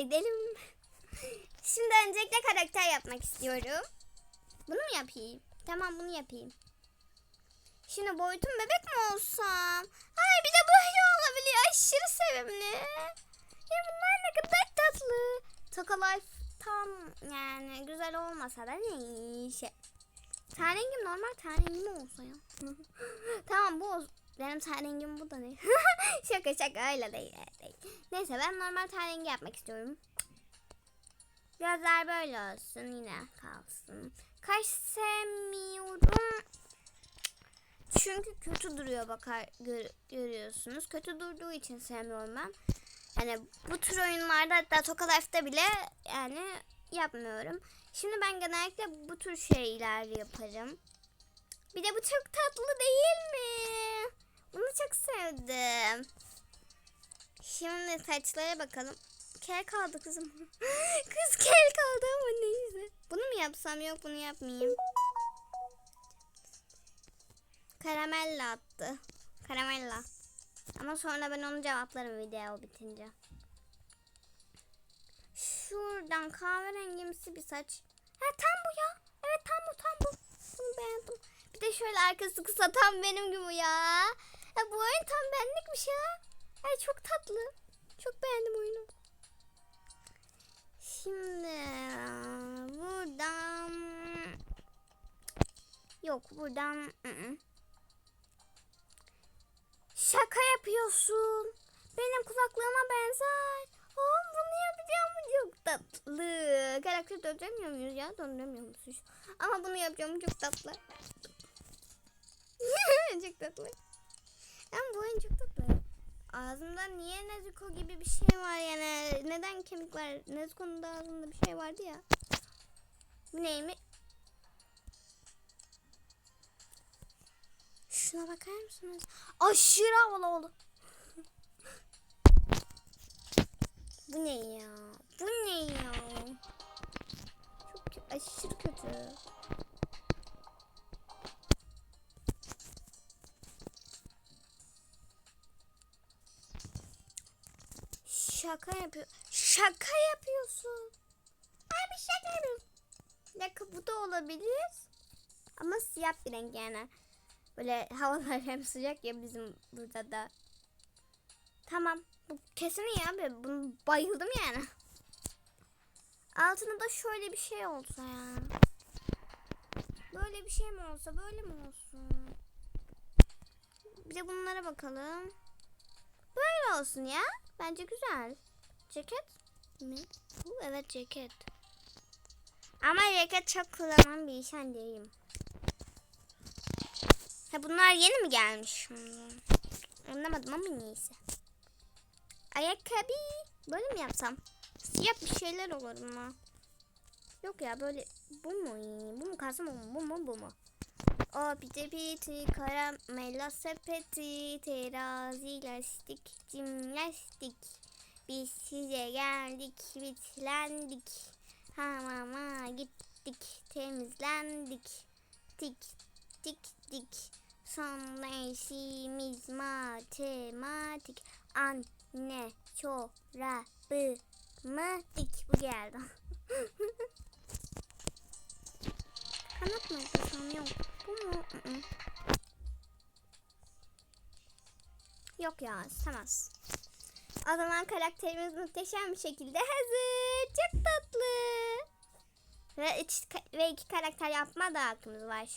Hadi gidelim. Şimdi öncelikle karakter yapmak istiyorum. Bunu mu yapayım? Tamam bunu yapayım. Şimdi boyutum bebek mi olsam? Ay bir de böyle olabiliyor. Aşırı sevimli. Ya bunlar ne kadar tatlı. Toka Life tam yani güzel olmasa da neyse. Ten rengim normal ten rengim olsa ya. tamam bu. Benim ten rengim bu da ne? şaka şaka öyle değil, öyle değil. Neyse ben normal ten rengi yapmak istiyorum. Gözler böyle olsun yine kalsın. Kaş sevmiyorum. Çünkü kötü duruyor bakar gör- görüyorsunuz. Kötü durduğu için sevmiyorum ben. Yani bu tür oyunlarda hatta Toka Life'da bile yani yapmıyorum. Şimdi ben genellikle bu tür şeyler yaparım. Bir de bu çok tatlı değil mi? Bunu çok sevdim. Şimdi saçlara bakalım. Kel kaldı kızım. Kız kel kaldı ama neyse. Bunu mu yapsam yok bunu yapmayayım. Karamella attı. Karamella. Ama sonra ben onu cevaplarım video bitince. Şuradan kahverengimsi bir saç. Ha tam bu ya. Evet tam bu tam bu. Bunu beğendim. Bir de şöyle arkası kısa tam benim gibi ya. Ya bu oyun tam benlikmiş ya. Ay çok tatlı. Çok beğendim oyunu. Şimdi buradan yok buradan ı-ı. şaka yapıyorsun. Benim kulaklığıma benzer. Aa, bunu yapacağım çok tatlı. Karakter döndüremiyor muyuz ya? Döndüremiyormuşuz. Ama bunu yapacağım çok tatlı. çok tatlı. Çok tatlı. Ağzımda niye Nezuko gibi bir şey var yani? Neden kemik var? Nezuko'nun da ağzında bir şey vardı ya. Bu neymiş? Şuna bakar mısınız? Aşırı havalı oldu. Bu ne ya? Bu ne ya? Çok aşırı kötü. Şaka yapıyor. Şaka yapıyorsun. Abi şaka yapıyorsun. Dakika bu da olabilir. Ama siyah bir renk yani. Böyle havalar hem sıcak ya bizim burada da. Tamam. Bu kesin iyi abi. Bunu bayıldım yani. Altında da şöyle bir şey olsa ya. Böyle bir şey mi olsa böyle mi olsun? Bir de bunlara bakalım. Böyle olsun ya. Bence güzel. Ceket mi? Bu evet ceket. Ama ceket çok kullanan bir insan değilim. Ha bunlar yeni mi gelmiş? Hmm. Anlamadım ama neyse. Ayakkabı. Böyle mi yapsam? Siyah bir şeyler olur mu? Yok ya böyle bu mu? Bu mu kalsın mı? Bu mu bu mu? O piti karamela sepeti terazi lastik cimnastik. Biz size geldik bitlendik. Hamama gittik temizlendik. Tik tik tik. Son dersimiz matematik. Anne çorabı mı dik bu geldi. Kanat mı yapsam yok. Bu mu? Hı-hı. Yok ya istemez. O zaman karakterimiz muhteşem bir şekilde hazır. Çok tatlı. Ve, üç, ve iki karakter yapma da hakkımız var.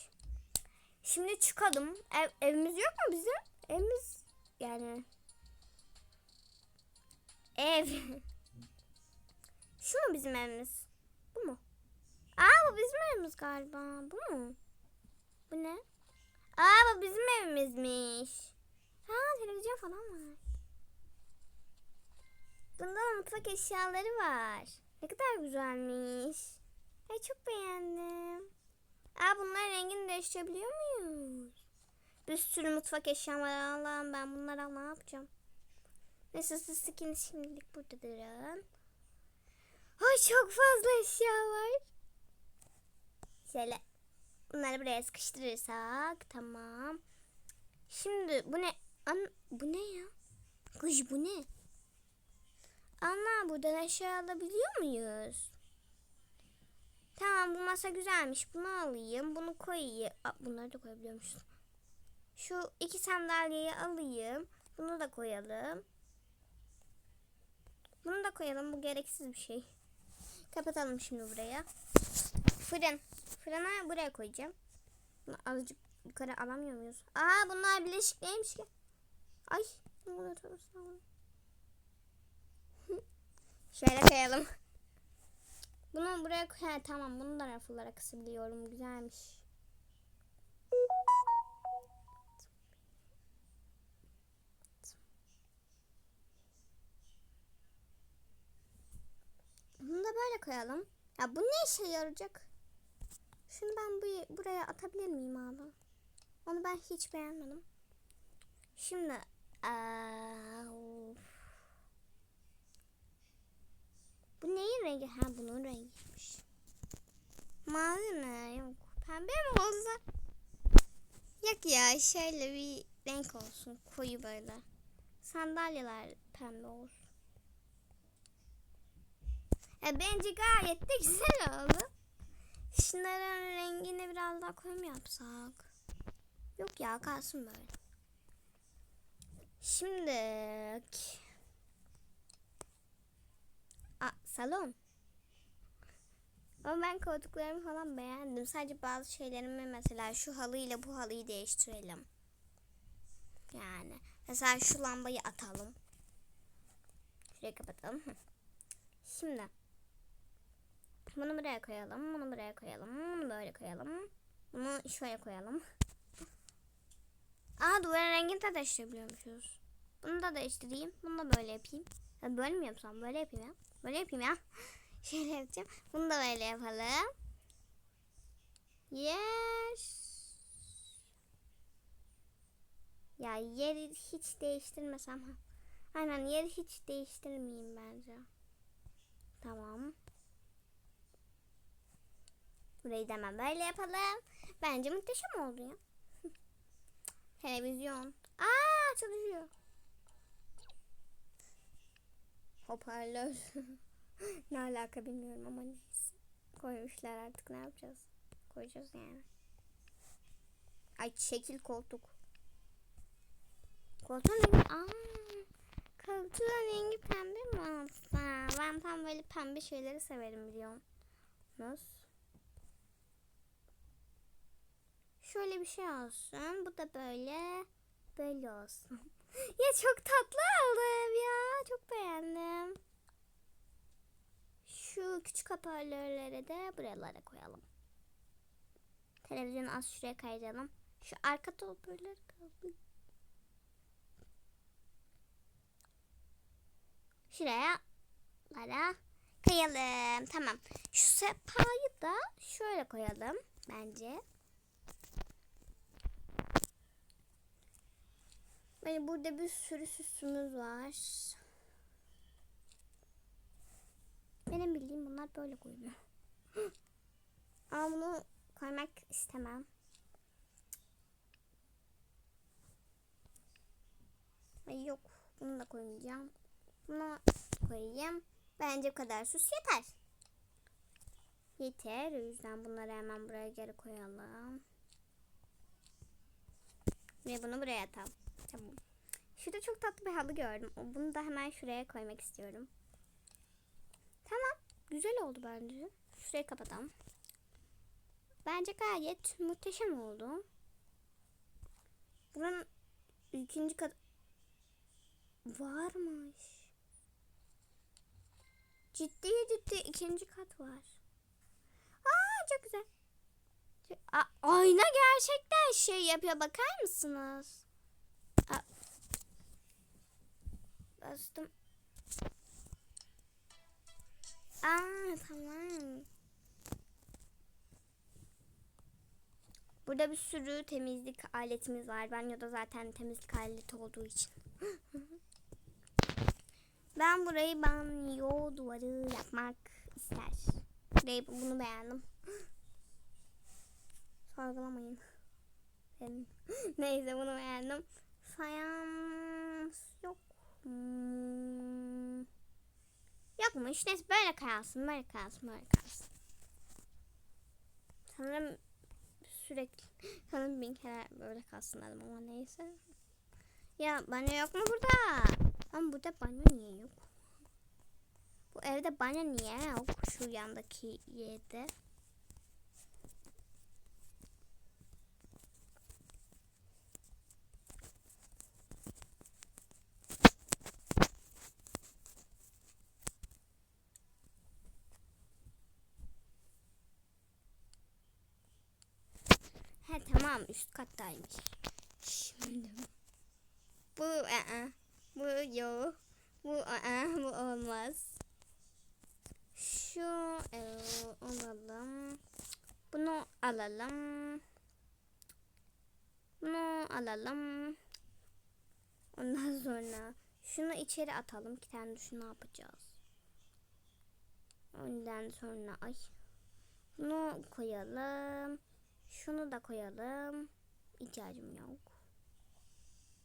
Şimdi çıkalım. Ev, evimiz yok mu bizim? Evimiz yani. Ev. Şu mu bizim evimiz? Bu mu? Aa bu bizim evimiz galiba. Bu mu? Bu ne? Aa bu bizim evimizmiş. Ha televizyon falan var. Bunda da mutfak eşyaları var. Ne kadar güzelmiş. Ay çok beğendim. Aa bunlar rengini değiştirebiliyor muyuz? Bir sürü mutfak eşyam var Allah'ım ben bunlara ne yapacağım? Neyse siz skin şimdilik burada durun. Ay çok fazla eşya var. Şöyle bunları buraya sıkıştırırsak tamam. Şimdi bu ne? An bu ne ya? Kız bu ne? Ana buradan eşya alabiliyor muyuz? Tamam bu masa güzelmiş. Bunu alayım. Bunu koyayım. Aa, bunları da koyabiliyormuşuz. Şu iki sandalyeyi alayım. Bunu da koyalım. Bunu da koyalım. Bu gereksiz bir şey. Kapatalım şimdi buraya. Fırın. Fırına buraya koyacağım. Azıcık yukarı alamıyor muyuz? Aa bunlar bileşik neymiş ki? Ay. Şöyle koyalım. Bunu buraya koy. Ha, tamam bunu da raflara kısabiliyorum. Güzelmiş. Bunu da böyle koyalım. Ya bu ne işe yarayacak? Şunu ben bu, buraya atabilir miyim abi? Onu ben hiç beğenmedim. Şimdi aa. Bu neyin rengi? Ha bunun rengiymiş. Mavi mi? Yok. Pembe mi olsa? Yok ya şöyle bir renk olsun. Koyu böyle. Sandalyeler pembe olsun. E, bence gayet de güzel oldu. Şunların rengini biraz daha koyu mu yapsak? Yok ya kalsın böyle. Şimdi Aa, salon. Ama ben koltuklarımı falan beğendim. Sadece bazı şeylerimi mesela şu halıyla bu halıyı değiştirelim. Yani mesela şu lambayı atalım. Şurayı kapatalım. Şimdi bunu buraya koyalım. Bunu buraya koyalım. Bunu böyle koyalım. Bunu şöyle koyalım. Aa duvarın rengini de değiştirebiliyormuşuz. Bunu da değiştireyim. Bunu da böyle yapayım. Ya böyle mi yapsam? Böyle yapayım ya. Böyle yapayım ya. Şöyle yapacağım. Bunu da böyle yapalım. Yes. Ya yeri hiç değiştirmesem. Aynen yeri hiç değiştirmeyeyim bence. Tamam. Burayı da hemen böyle yapalım. Bence muhteşem oldu ya. Televizyon. Aa çalışıyor. Hoparlör. ne alaka bilmiyorum ama neyse. Koymuşlar artık ne yapacağız? Koyacağız yani. Ay şekil koltuk. Koltuğun rengi... Aa, koltuğun rengi pembe mi olsa? Ben tam böyle pembe şeyleri severim biliyorum. Nasıl? Şöyle bir şey olsun. Bu da böyle böyle olsun. ya çok tatlı ev ya. Çok beğendim. Şu küçük hoparlörleri de buralara koyalım. Televizyonu az şuraya kaydıralım. Şu arka hoparlörleri kaldı. Şuraya lara koyalım. Tamam. Şu sehpayı da şöyle koyalım bence. Böyle burada bir sürü süsümüz var. Benim bildiğim bunlar böyle koyuluyor. Ama bunu koymak istemem. Ay yok. Bunu da koymayacağım. Bunu koyayım. Bence bu kadar süs yeter. Yeter. O yüzden bunları hemen buraya geri koyalım. Ve bunu buraya atalım. Tamam. Şurada çok tatlı bir halı gördüm. Bunu da hemen şuraya koymak istiyorum. Tamam. Güzel oldu bence. Şurayı kapatalım. Bence gayet muhteşem oldu. Buranın ikinci kat varmış. Ciddi ciddi ikinci kat var. Aa çok güzel. Aa, ayna gerçekten şey yapıyor bakar mısınız? Aa, bastım. Aa tamam. Burada bir sürü temizlik aletimiz var. Banyoda zaten temizlik aleti olduğu için. ben burayı banyo duvarı yapmak ister. Burayı bunu beğendim. Sorgulamayın. Neyse bunu beğendim. Fayans yok. Hmm. Yokmuş. Neyse böyle kalsın. Böyle kalsın. Böyle kalsın. Sanırım sürekli sanırım bin kere böyle kalsın dedim ama neyse. Ya banyo yok mu burada? Ama burada banyo niye yok? Bu evde banyo niye yok? Şu yandaki yerde. He tamam üst kattaymış. Şimdi bu aa, bu yok. Bu aa, bu olmaz. Şu e, alalım. Bunu alalım. Bunu alalım. Ondan sonra şunu içeri atalım. İki tane düşün ne yapacağız. Ondan sonra ay. Bunu koyalım. Şunu da koyalım. İhtiyacım yok.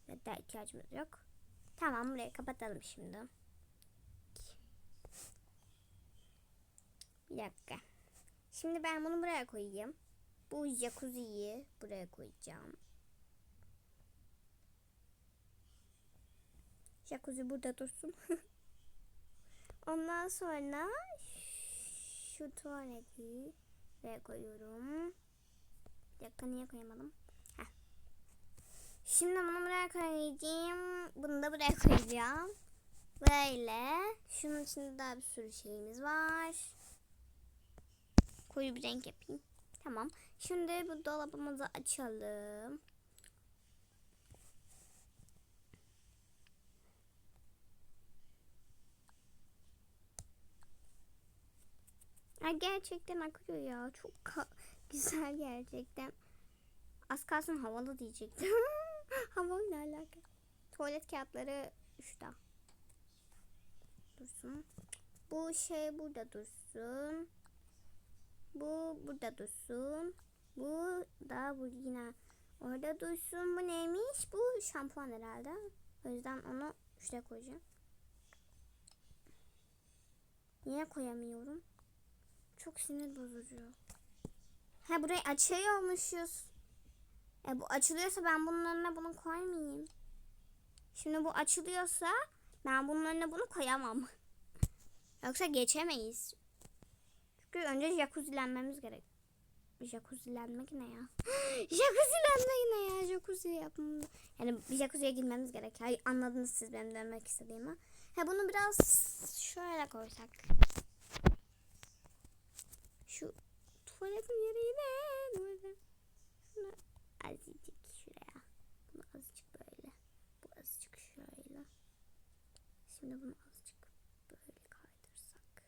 Da ihtiyacımız yok. Tamam burayı kapatalım şimdi. Bir dakika. Şimdi ben bunu buraya koyayım. Bu jacuzziyi buraya koyacağım. Jacuzzi burada dursun. Ondan sonra şu tuvaleti buraya koyuyorum. Bir dakika niye koyamadım? Heh. Şimdi bunu buraya koyacağım. Bunu da buraya koyacağım. Böyle. Şunun içinde daha bir sürü şeyimiz var. Koyu bir renk yapayım. Tamam. Şimdi bu dolabımızı açalım. Ay gerçekten akıyor ya. Çok güzel gerçekten. Az kalsın havalı diyecektim. havalı ne alaka? Tuvalet kağıtları şurada. Dursun. Bu şey burada dursun. Bu burada dursun. Bu da bu yine orada dursun. Bu neymiş? Bu şampuan herhalde. O yüzden onu şuraya koyacağım. Niye koyamıyorum? Çok sinir bozucu. Ha burayı açıyormuşuz. E bu açılıyorsa ben bunun önüne bunu koymayayım. Şimdi bu açılıyorsa ben bunun önüne bunu koyamam. Yoksa geçemeyiz. Çünkü önce jacuzzilenmemiz gerek. Jacuzzilenmek ne ya? jacuzzilenmek ne ya? Jacuzzi yapmam. Yani bir jacuzziye girmemiz gerek. Hayır, anladınız siz benim demek istediğimi. Ha bunu biraz şöyle koysak. Şu tuvaletin yeri yine böyle. Şunu azıcık şuraya. Bunu azıcık böyle. Bu azıcık şöyle. Şimdi bunu azıcık böyle kaydırsak.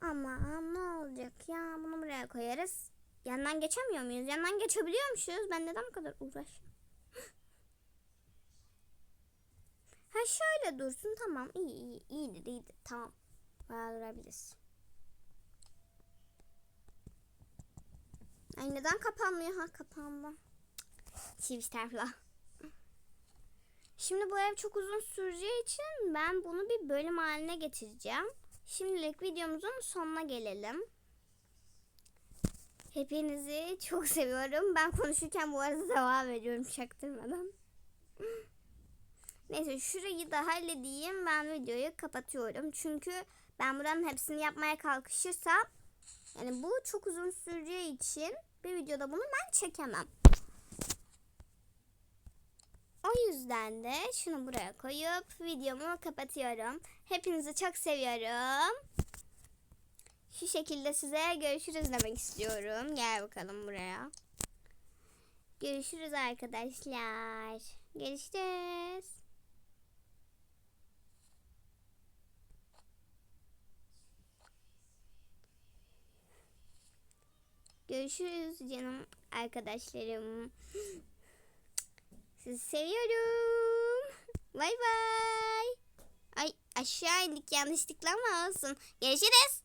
Ama ne olacak ya? Bunu buraya koyarız. Yandan geçemiyor muyuz? Yandan geçebiliyormuşuz. Ben neden bu kadar uğraşıyorum? Ha şöyle dursun tamam iyi iyi iyidir iyidir tamam. Bayağı durabiliriz. Ay neden kapanmıyor ha kapandı. Çivişterfla. Şimdi bu ev çok uzun süreceği için ben bunu bir bölüm haline getireceğim. Şimdilik videomuzun sonuna gelelim. Hepinizi çok seviyorum. Ben konuşurken bu arada devam ediyorum çaktırmadan. Neyse şurayı da halledeyim. Ben videoyu kapatıyorum. Çünkü ben buranın hepsini yapmaya kalkışırsam yani bu çok uzun süreceği için bir videoda bunu ben çekemem. O yüzden de şunu buraya koyup videomu kapatıyorum. Hepinizi çok seviyorum. Şu şekilde size görüşürüz demek istiyorum. Gel bakalım buraya. Görüşürüz arkadaşlar. Görüşürüz. Görüşürüz canım arkadaşlarım. Sizi seviyorum. Bay bay. Ay aşağı indik yanlışlıkla ama olsun. Görüşürüz.